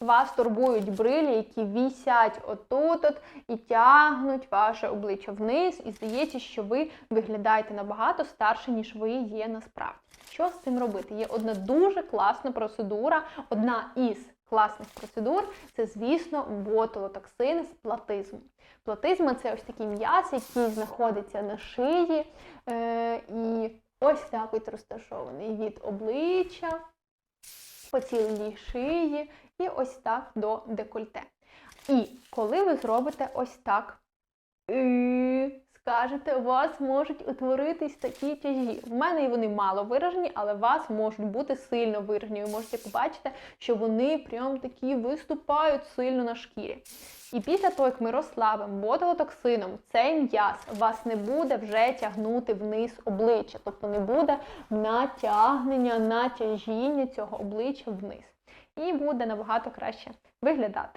вас турбують брилі, які вісять отут от і тягнуть ваше обличчя вниз, і здається, що ви виглядаєте набагато старше, ніж ви є насправді. Що з цим робити? Є одна дуже класна процедура, одна із класних процедур це, звісно, ботулотоксин з платизму. Платизма це ось такий м'яз, який знаходиться на шиї, е, і ось так от розташований від обличчя по цілій шиї і ось так до декольте. І коли ви зробите ось так, скажете, у вас можуть утворитись такі тяжі. В мене вони мало виражені, але у вас можуть бути сильно виражені. Ви можете побачити, що вони прям такі виступають сильно на шкірі. І після того, як ми розслабимо ботулотоксином, цей м'яз вас не буде вже тягнути вниз обличчя, тобто не буде натягнення, натяжіння цього обличчя вниз. І буде набагато краще виглядати.